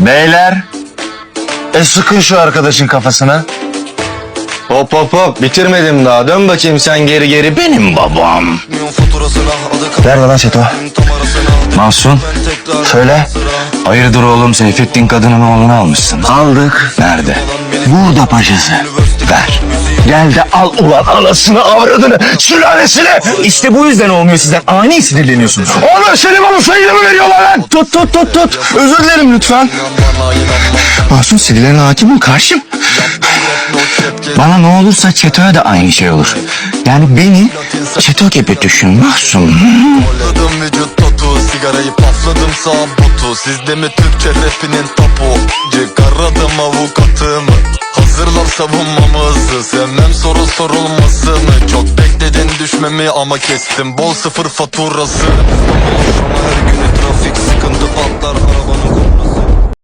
Beyler. E sıkın şu arkadaşın kafasına. Hop hop hop bitirmedim daha. Dön bakayım sen geri geri benim babam. Nerede lan Seto? Mahsun Söyle. hayırdır oğlum Seyfettin kadının oğlunu almışsın. Aldık. Nerede? Burada paşası. Ver. Gel de al ulan anasını avradını sülalesini. İşte bu yüzden olmuyor sizden ani sinirleniyorsunuz. Oğlum seni bana sayıyla mı veriyorlar lan? Tut tut tut tut. Özür dilerim lütfen. Mahsun sinirlerine hakim ol karşım. Bana ne olursa Çeto'ya da aynı şey olur. Yani beni Çeto gibi düşün Mahsun. Sigarayı patladım sağ botu Sizde mi Türkçe rapinin tapu Çıkaradım avukatımı Hazırlar savunmamızı Sevmem soru sorulmasını. Çok bekledin düşmemi ama kestim. Bol sıfır faturası